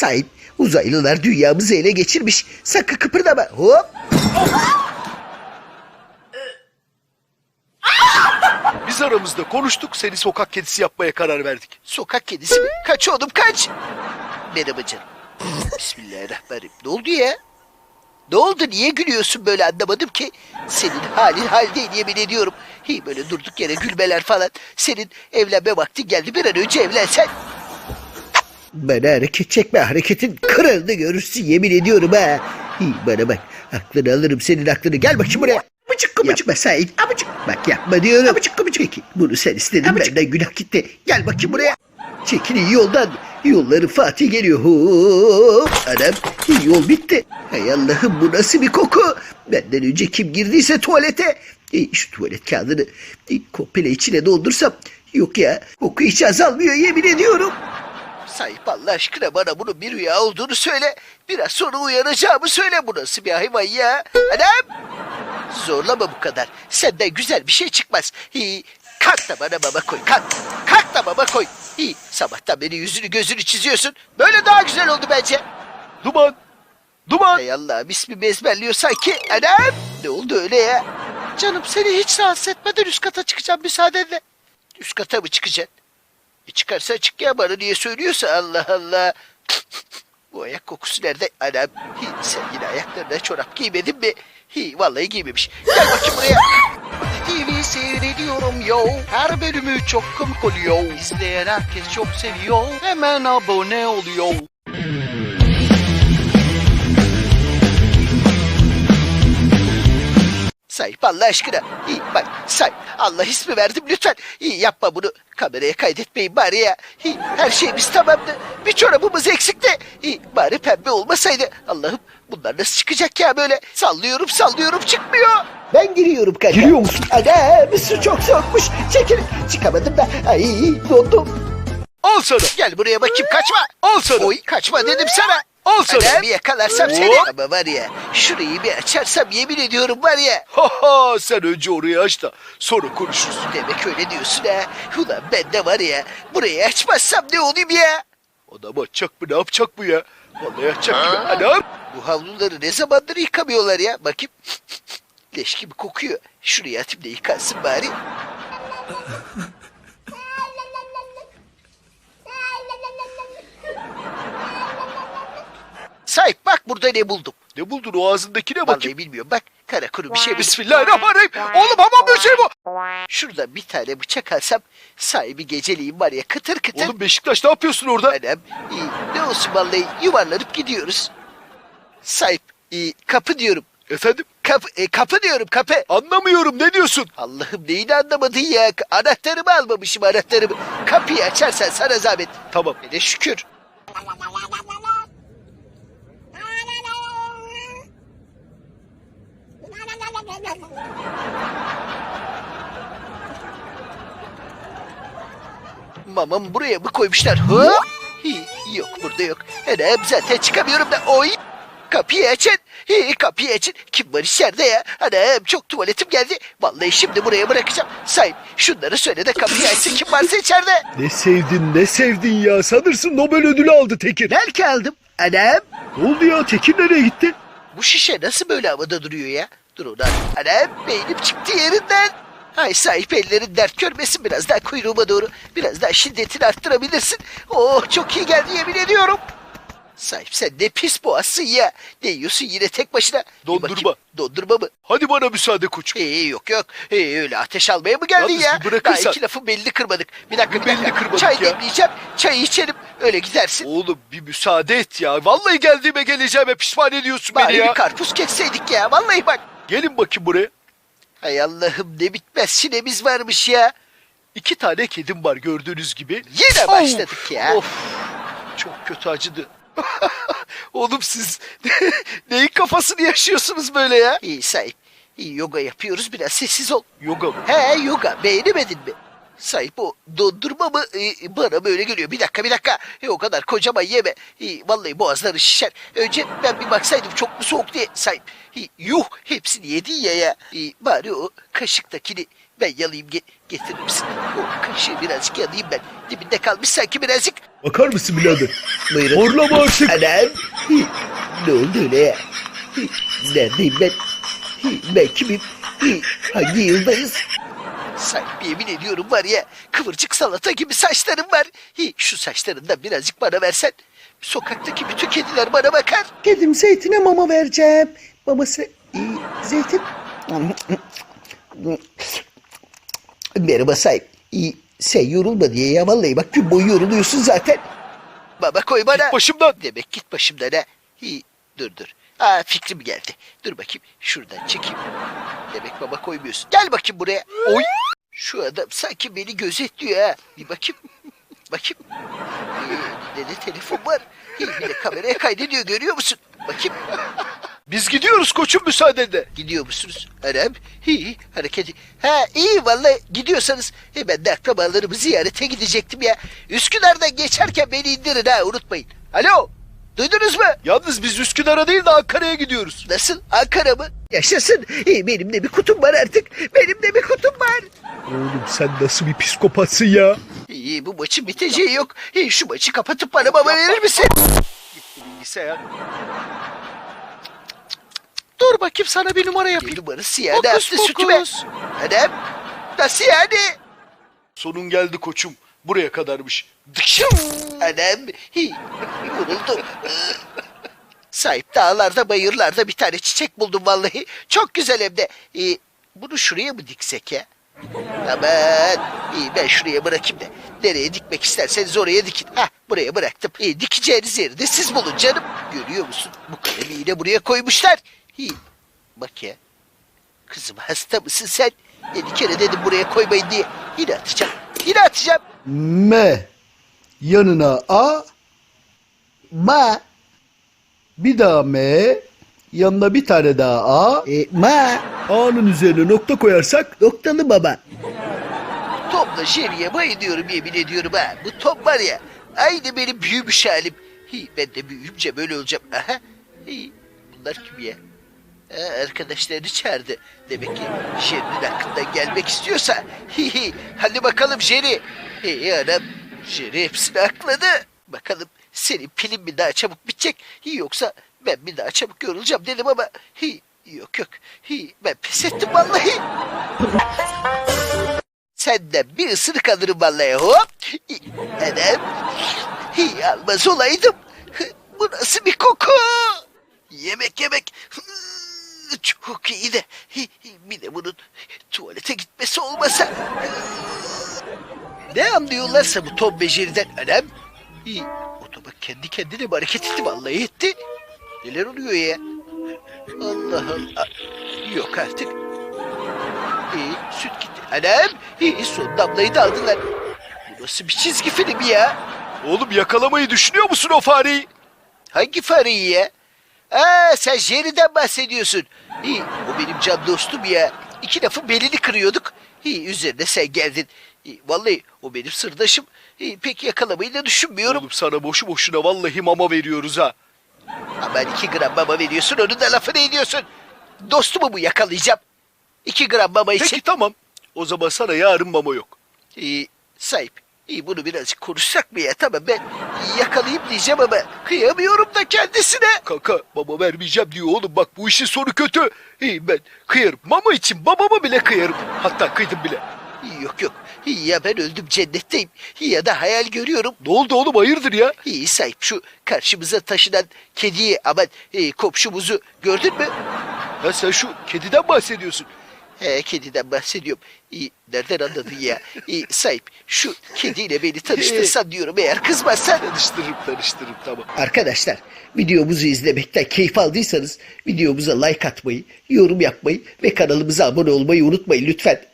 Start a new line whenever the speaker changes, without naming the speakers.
Sahip uzaylılar dünyamızı ele geçirmiş. Sakın kıpırdama. Hop.
Biz aramızda konuştuk seni sokak kedisi yapmaya karar verdik.
Sokak kedisi mi? Kaç oğlum kaç. Merhaba canım. Bismillahirrahmanirrahim. Ne oldu ya? Ne oldu? Niye gülüyorsun böyle anlamadım ki. Senin halin hal değil yemin ediyorum. Hi böyle durduk yere gülmeler falan. Senin evlenme vakti geldi bir an önce evlensen. Bana hareket çekme hareketin kralını görürsün yemin ediyorum ha. Hi bana bak aklını alırım senin aklını gel bakayım buraya. Abıcık kıbıcık. Yapma Said abıcık. Bak yapma diyorum. Abıcık kıbıcık. Peki bunu sen istedin benden günah gitti. Gel bakayım buraya. Çekil iyi yoldan. Yolları Fatih geliyor. Hop. Anam yol bitti. Hay Allah'ım bu nasıl bir koku. Benden önce kim girdiyse tuvalete. E, şu tuvalet kağıdını e, komple içine doldursam. Yok ya koku hiç azalmıyor yemin ediyorum. Sahip Allah aşkına bana bunun bir rüya olduğunu söyle. Biraz sonra uyanacağımı söyle. Bu nasıl bir hayvan ya? Anam. Zorlama bu kadar. Senden güzel bir şey çıkmaz. Hi, kalk da bana baba koy. Kalk. Kalk da baba koy. Hi, sabahtan beri yüzünü gözünü çiziyorsun. Böyle daha güzel oldu bence.
Duman! Duman!
Hay Allah ismimi ezberliyor sanki. Anam. Ne oldu öyle ya? Canım seni hiç rahatsız etmeden üst kata çıkacağım müsaadenle. Üst kata mı çıkacaksın? E çıkarsa çık ya bana niye söylüyorsa Allah Allah. Bu ayak kokusu nerede? Anam hi, sen yine ayaklarına çorap giymedin mi? Hi, vallahi giymemiş. Gel bakayım buraya. TV seyrediyorum yo. Her bölümü çok komik oluyor. İzleyen herkes çok seviyor. Hemen abone oluyor. Sahip Allah aşkına. İyi bak sahip Allah ismi verdim lütfen. İyi yapma bunu. Kameraya kaydetmeyin bari ya. İyi, her şeyimiz tamamdı. Bir çorabımız eksikti. İyi, bari pembe olmasaydı. Allah'ım bunlar nasıl çıkacak ya böyle? Sallıyorum sallıyorum çıkmıyor. Ben giriyorum kanka.
Giriyor musun?
Ana su çok soğukmuş. Çekil. Çıkamadım da. Ay dondum.
Al sana!
Gel buraya bakayım kaçma.
Al sana!
Oy kaçma dedim sana.
Al sana!
Anam yakalarsam seni.
Hop.
Ama var ya şurayı bir açarsam yemin ediyorum var ya.
Ha ha sen önce orayı aç da sonra konuşuruz.
Demek öyle diyorsun ha. Ulan ben de var ya burayı açmazsam ne olayım ya?
Adam açacak mı ne yapacak bu ya? Vallahi açacak gibi. Anam!
Bu havluları ne zamandır yıkamıyorlar ya? Bakayım. Leş gibi kokuyor. Şuraya atayım da yıkansın bari. Sahip bak burada ne buldum.
Ne buldun o ağzındakine bakayım.
Vallahi bilmiyorum bak. Kara kuru bir şey.
Bismillahirrahmanirrahim. Oğlum hamam böceği bu.
Şurada bir tane bıçak alsam sahibi geceliğin var ya kıtır kıtır.
Oğlum Beşiktaş ne yapıyorsun orada?
Anam iyi. Ne olsun vallahi yuvarlanıp gidiyoruz. Sahip iyi. kapı diyorum.
Efendim?
Kapı, e, kapı diyorum kapı.
Anlamıyorum ne diyorsun?
Allah'ım neyini anlamadın ya? Anahtarımı almamışım anahtarımı. Kapıyı açarsan sana zahmet.
Tamam.
Hele şükür. Mamamı buraya mı koymuşlar? Hı? Hi, Yok burada yok. Anam zaten çıkamıyorum da. Oy! Kapıyı açın. Hi, kapıyı açın. Kim var içeride ya? Anam çok tuvaletim geldi. Vallahi şimdi buraya bırakacağım. Sahip şunları söyle de kapıyı açsın kim varsa içeride.
Ne sevdin ne sevdin ya. Sanırsın Nobel ödülü aldı Tekir.
Belki aldım. Anam
Ne oldu ya Tekir nereye gitti?
bu şişe nasıl böyle havada duruyor ya? Dur ulan. Anam beynim çıktı yerinden. Ay sahip ellerin dert görmesin biraz daha kuyruğuma doğru. Biraz daha şiddetini arttırabilirsin. Oh çok iyi geldi yemin ediyorum. Sahip sen ne pis boğazsın ya. Ne yiyorsun yine tek başına? Bir
Dondurma.
bakayım, Dondurma mı?
Hadi bana müsaade koç.
Ee, yok yok. Ee, öyle ateş almaya mı geldin
Yalnız
ya?
bir bırakırsan-
Daha iki lafın belini kırmadık. Bir dakika bir
Belini
dakika.
kırmadık
Çay
ya.
demleyeceğim. Çayı içelim. Öyle gidersin.
Oğlum bir müsaade et ya. Vallahi geldiğime geleceğime pişman ediyorsun
Bari
beni ya.
bir karpuz kesseydik ya. Vallahi bak.
Gelin bakayım buraya.
Hay Allah'ım ne bitmez sinemiz varmış ya.
İki tane kedim var gördüğünüz gibi.
Yine başladık ya.
Of çok kötü acıdı. Oğlum siz neyin kafasını yaşıyorsunuz böyle ya?
İyi sahip. İyi yoga yapıyoruz biraz sessiz ol.
Yoga mı?
He yoga beğenemedin mi? Sahip o dondurma mı Ee, bana böyle geliyor. Bir dakika bir dakika. E, o kadar kocaman yeme. E, vallahi boğazları şişer. Önce ben bir baksaydım çok mu soğuk diye. Sahip e, yuh hepsini yedin ya ya. E, bari o kaşıktakini Ben yalayayım ge getirir misin? O kaşığı birazcık yalayayım ben. Dibinde kalmış sanki birazcık.
Bakar mısın birader?
Buyurun.
Horlama artık.
Anam. Hi, Ne oldu öyle ya? Hi, Neredeyim ben? Hi, Ben kimim? Hi, Hangi yıldayız? Sahip yemin ediyorum var ya kıvırcık salata gibi saçlarım var. Hi, Şu saçlarından birazcık bana versen. Sokaktaki bütün kediler bana bakar.
Kedim zeytine mama vereceğim. Babası iyi zeytin.
Merhaba sahip. İyi, sen yorulma diye ya vallahi bak gün boyu yoruluyorsun zaten. Baba koy bana.
Git başımdan.
Demek git başımdan ha. İyi, dur dur. Aa fikrim geldi. Dur bakayım şuradan çekeyim. Demek baba koymuyorsun. Gel bakayım buraya. Oy. Şu adam sanki beni gözetliyor ha. Bir bakayım. bakayım. Ee, de telefon var. Bir de kameraya kaydediyor görüyor musun? Bakayım.
Biz gidiyoruz koçum müsaadenle.
Gidiyor musunuz? Arap. İyi hareketi. Ha iyi vallahi gidiyorsanız e, ben de akrabalarımı ziyarete gidecektim ya. Üsküdar'dan geçerken beni indirin ha unutmayın. Alo duydunuz mu?
Yalnız biz Üsküdar'a değil de Ankara'ya gidiyoruz.
Nasıl Ankara mı? Yaşasın. E, benim de bir kutum var artık. Benim de bir kutum var.
Oğlum sen nasıl bir psikopatsın ya?
İyi bu maçın biteceği yok. E, şu maçı kapatıp bana baba verir misin?
Gitti bilgisayar. Dur bakayım sana bir numara
Bir numarası yani
Fokus,
attı sütüme.
fokus.
Adam nasıl yani?
Sonun geldi koçum. Buraya kadarmış.
Anam hi, vuruldum. Sahip dağlarda bayırlarda bir tane çiçek buldum vallahi. Çok güzel hem de. Ee, bunu şuraya mı diksek ya? Aman iyi ben şuraya bırakayım da. Nereye dikmek isterseniz oraya dikin. Hah buraya bıraktım. Ee, dikeceğiniz yeri de siz bulun canım. Görüyor musun? Bu kalemi yine buraya koymuşlar. Hi, bak ya. Kızım hasta mısın sen? Yedi kere dedim buraya koymayın diye. Yine atacağım. Yine atacağım.
M. Yanına A. Ma. Bir daha M. Yanına bir tane daha A.
E, ma.
A'nın üzerine nokta koyarsak
Noktalı baba. Tom'la Jerry'e bayılıyorum yemin ediyorum ha. Bu Tom var ya aynı benim büyümüş halim. Hi, ben de büyüyünce böyle olacağım. Aha. Hi, bunlar kim ya? Ha, arkadaşlarını çağırdı. Demek ki Jerry'nin hakkından gelmek istiyorsa. Hi hi. Hadi bakalım Jerry. Hey anam. Jerry hepsini akladı. Bakalım senin pilin mi daha çabuk bitecek yoksa ben mi daha çabuk yorulacağım dedim ama hi, yok yok. Hi, ben pes ettim vallahi. Senden bir ısırık alırım vallahi hop. Anam. Hi, almaz olaydım. Bu nasıl bir koku? Yemek yemek. Çok iyi de. Bir de bunun tuvalete gitmesi olmasa. Ne anlıyorlarsa bu Tom Beceri'den. İyi. Otobak kendi kendine mi hareket etti vallahi etti. Neler oluyor ya? Allah Allah. Yok artık. İyi süt gitti. Anam. İyi son damlayı da aldılar. Bu nasıl bir çizgi film ya?
Oğlum yakalamayı düşünüyor musun o fareyi?
Hangi fareyi ya? Aa sen Jerry'den bahsediyorsun. İyi, o benim can dostum ya. İki lafın belini kırıyorduk. İyi, üzerine sen geldin. İyi, vallahi o benim sırdaşım. İyi, pek yakalamayı da düşünmüyorum.
Oğlum sana boşu boşuna vallahi mama veriyoruz ha.
Aman iki gram mama veriyorsun, onun da lafını ediyorsun. Dostumu mu yakalayacağım? İki gram mama için.
Peki tamam. O zaman sana yarın mama yok.
İyi, sahip. İyi, bunu birazcık konuşsak mı ya? Tamam ben yakalayayım diyeceğim ama kıyamıyorum da kendisine.
Kanka mama vermeyeceğim diyor oğlum bak bu işin sonu kötü. İyi ben kıyarım. Mama için babama bile kıyarım. Hatta kıydım bile.
Yok yok. Ya ben öldüm cennetteyim ya da hayal görüyorum.
Ne oldu oğlum hayırdır ya?
İyi sahip şu karşımıza taşınan kediyi aman e, komşumuzu gördün mü?
Ya sen şu kediden bahsediyorsun.
He kediden bahsediyorum. İyi, nereden anladın ya? İyi, sahip şu kediyle beni tanıştırsan diyorum eğer kızmazsan.
Tanıştırırım tanıştırırım tamam.
Arkadaşlar videomuzu izlemekten keyif aldıysanız videomuza like atmayı, yorum yapmayı ve kanalımıza abone olmayı unutmayın lütfen.